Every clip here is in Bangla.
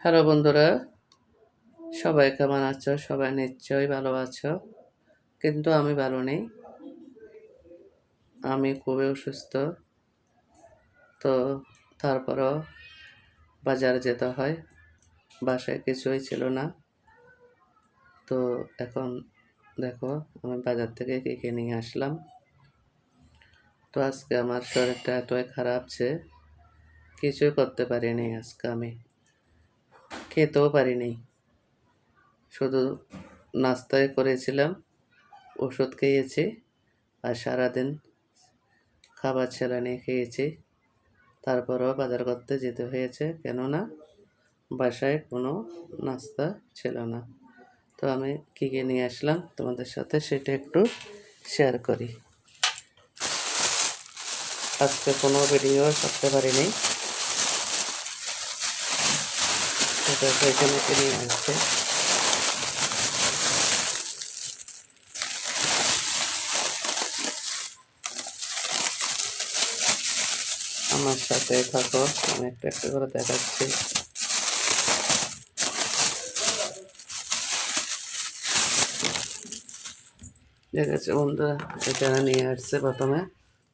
হ্যালো বন্ধুরা, সবাই কেমন আছো? সবাই নিশ্চয়ই ভালো আছো, কিন্তু আমি ভালো নেই। আমি খুবই অসুস্থ, তো তারপরও বাজারে যেতে হয়, বাসায় কিছুই ছিল না। তো এখন দেখো, আমি বাজার থেকে কী কী নিয়ে আসলাম। তো আজকে আমার শরীরটা এতই খারাপ যে কিছুই করতে পারিনি আজকে আমি। খেতেও পারিনি। শুধু নাস্তায় করেছিলাম, ওষুধ খেয়েছি আর সারাদিন খাবার ছেড়ে নিয়ে খেয়েছি। তারপরেও বাজার করতে যেতে হয়েছে, কেননা বাসায় কোনো নাস্তা ছিল না। তো আমি কী কী নিয়ে আসলাম তোমাদের সাথে সেটা একটু শেয়ার করি। আজকে কোনো ভিডিও করতে পারিনি। সেটা এখানে নিয়ে আসছে আমার সাথে থাকো, আমি একটা একটা করে দেখাচ্ছি। ঠিক আছে বন্ধুরা এখানে নিয়ে আসছে প্রথমে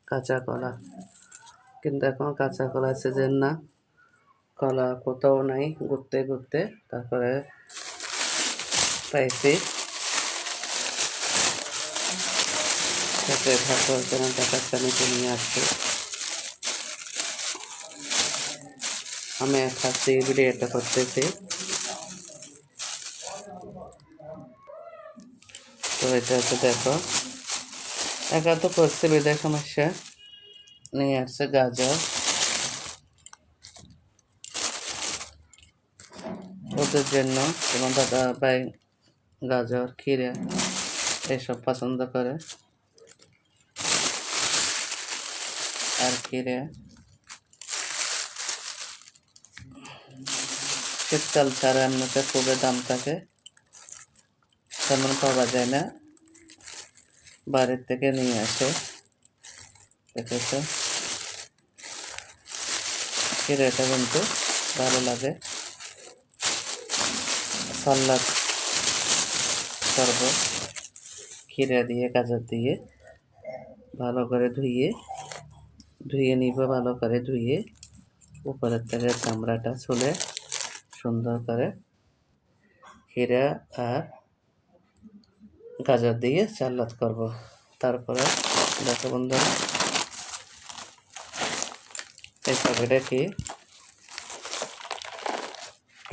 কাঁচা কলা। কিন্তু এখন কাঁচা কলা সিজন না। কলা কোথাও নাই ঘুরতে ঘুরতে তারপরে পাইছি। আমি নিয়ে আসছি। আমি খাচ্ছি ভিডিওটা করতেছি। তো এটা হচ্ছে দেখো। একা তো করছে বেদের সমস্যা। নিয়ে আসছে গাজর। ওদের জন্য যেমন দাদা ভাই, গাজর, ক্ষীরে এসব পছন্দ করে। আর ক্ষীরে শীতকাল ছাড়া এমনিতে খুবই দাম থাকে, তেমন পাওয়া যায় না। বাড়ির থেকে নিয়ে আসে, দেখেছ? এটা কিন্তু ভালো লাগে। সাল্লাদ করব। ক্ষীরা দিয়ে, গাজর দিয়ে ভালো করে ধুয়ে ধুয়ে নিব, ভালো করে ধুয়ে উপরের থেকে চামড়াটা ছুলে সুন্দর করে ক্ষীরা আর গাজর দিয়ে চাল্লাদ করব। তারপরে দেখো বন্ধুরা, এই প্যাকেটে কি?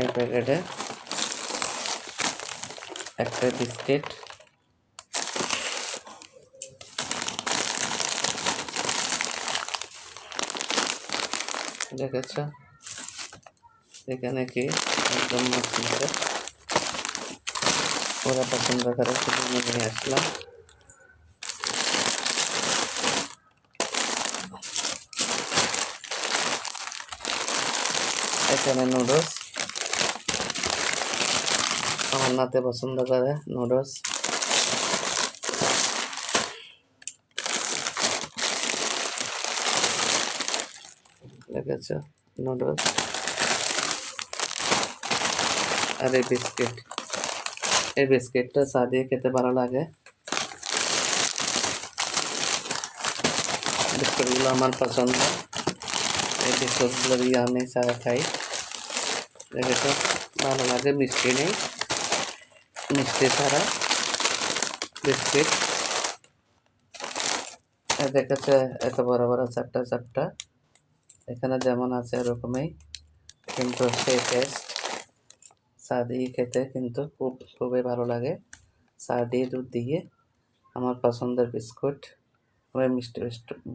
এই প্যাকেটে একটা বিস্কিট। দেখেছ? এখানে কি? একদম মসজিদে ওরা পছন্দ করে শুধু নিয়ে আসলাম। এখানে নুডলস। আমার নাতে পছন্দ করে নুডলস দেখেছ নুডলস আর এই বিস্কিট। এই বিস্কিটটা চা দিয়ে খেতে ভালো লাগে। বিস্কুটগুলো আমার পছন্দ। এই বিস্কুটগুলো দিয়ে আমি চা খাই। দেখেছ ভালো লাগে, মিষ্টি নেই। মিষ্টি ছাড়া বিস্কিট। দেখেছে এত বড় বড় চারটা চারটা। এখানে যেমন আছে এরকমই কিন্তু সেই টেস্ট চা দিয়ে খেতে কিন্তু খুব, খুবই ভালো লাগে। চা দিয়ে দুধ দিয়ে আমার পছন্দের বিস্কুট। আমি মিষ্টি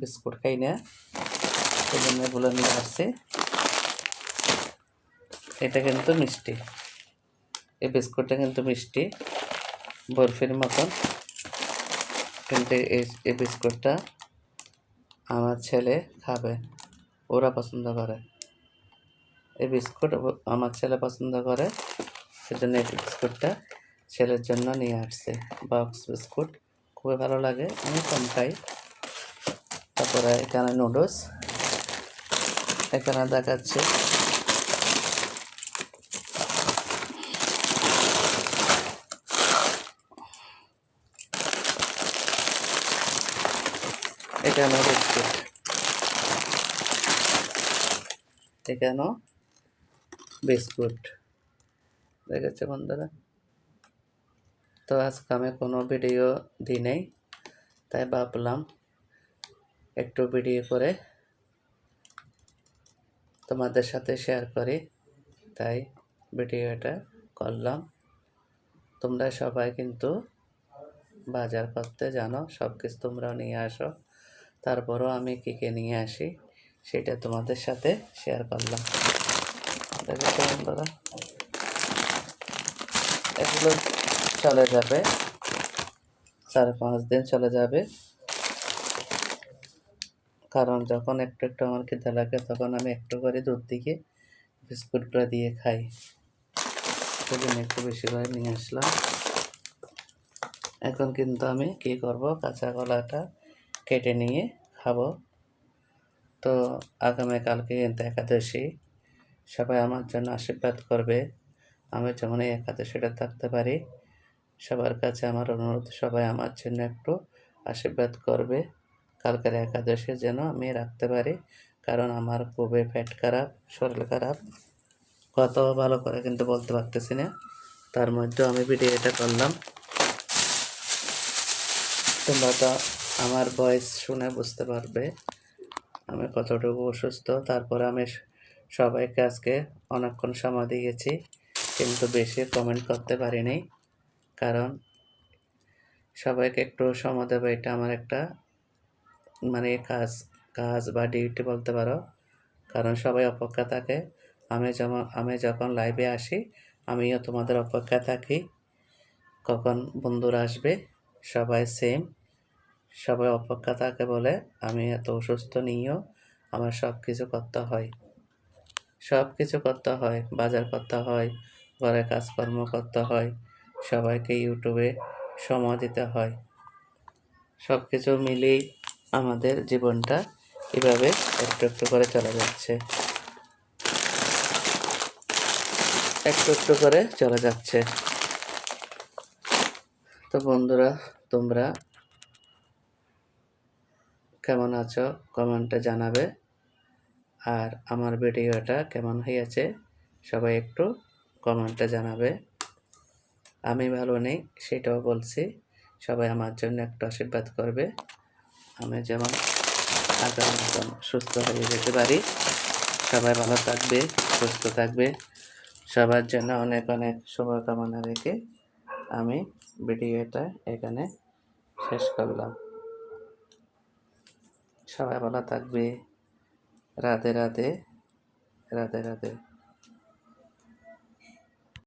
বিস্কুট খাই না। সেই জন্য নিয়ে আসছি। এটা কিন্তু মিষ্টি। এই বিস্কুটটা কিন্তু মিষ্টি, বরফির মতন। কিন্তু এই বিস্কুটটা আমার ছেলে খাবে, ওরা পছন্দ করে। এই বিস্কুট আমার ছেলে পছন্দ করে, সেজন্য এই বিস্কুটটা ছেলের জন্য নিয়ে আসছে। বক্স বিস্কুট খুবই ভালো লাগে, আমি কম খাই। তারপরে এখানে নুডলস, এখানে দেখাচ্ছে। এখানেও বিস্কুট এখানেও বিস্কুট। দেখেছে বন্ধুরা। তো আজকে আমি কোনো ভিডিও দিই নাই, তাই ভাবলাম একটু ভিডিও করে তোমাদের সাথে শেয়ার করি। তাই ভিডিওটা করলাম। তোমরা সবাই কিন্তু বাজার করতে জানো সব কিছু তোমরাও নিয়ে আসো। তারপরও আমি কী কী নিয়ে আসি, সেটা তোমাদের সাথে শেয়ার করলাম। এগুলো চলে যাবে, চার পাঁচ দিন চলে যাবে। কারণ যখন একটু একটু আমার খেতে লাগে, তখন আমি একটু করে দুধ দিকে বিস্কুটগুলো দিয়ে খাই। সেদিন একটু বেশি করে নিয়ে আসলাম। এখন কিন্তু আমি কি করব, কাঁচা কলাটা কেটে নিয়ে খাব। তো আগামীকালকে কিন্তু একাদশী, সবাই আমার জন্য আশীর্বাদ করবে। আমি যেমন এই একাদশীটা থাকতে পারি, সবার কাছে আমার অনুরোধ, সবাই আমার জন্য একটু আশীর্বাদ করবে। কালকের একাদশী যেন আমি রাখতে পারি, কারণ আমার খুবই পেট খারাপ, শরীর খারাপ। কত ভালো করে কিন্তু বলতে পারতেছি না, তার মধ্যেও আমি ভিডিওটা করলাম। তোমরা তো আমার ভয়েস শুনে বুঝতে পারবে। আমি কতটুকু অসুস্থ, তারপরে আমি সবাইকে আজকে অনেকক্ষণ সময় দিয়েছি, কিন্তু বেশি কমেন্ট করতে পারিনি, কারণ সবাইকে একটু সময় দেবে, এটা আমার একটা মানে কাজ কাজ বা ডিউটি বলতে পারো, কারণ সবাই অপেক্ষা থাকে। আমি যেমন, আমি যখন লাইভে আসি, আমিও তোমাদের অপেক্ষা থাকি, কখন বন্ধুরা আসবে, সবাই সেম সবাই অপেক্ষা থাকে বলে, আমি এত অসুস্থ নিয়েও আমার সব কিছু করতে হয়। সব কিছু করতে হয়, বাজার করতে হয়, ঘরে কাজকর্ম করতে হয়, সবাইকে ইউটিউবে সময় দিতে হয়। সব কিছু মিলেই আমাদের জীবনটা এভাবে একটু একটু করে চলে যাচ্ছে। একটু একটু করে চলে যাচ্ছে। তো বন্ধুরা, তোমরা কেমন আছো কমেন্টে জানাবে। আর আমার ভিডিওটা কেমন হয়েছে সবাই একটু কমেন্টে জানাবে। আমি ভালো নেই, সেটাও বলছি। সবাই আমার জন্য একটু আশীর্বাদ করবে। আমি যেমন আগের সুস্থ হয়ে যেতে পারি। সবাই ভালো থাকবে, সুস্থ থাকবে। সবার জন্য অনেক অনেক শুভকামনা রেখে আমি ভিডিওটা এখানে শেষ করলাম। সবাই ভালো থাকবে। রাধে রাধে রাধে রাধে।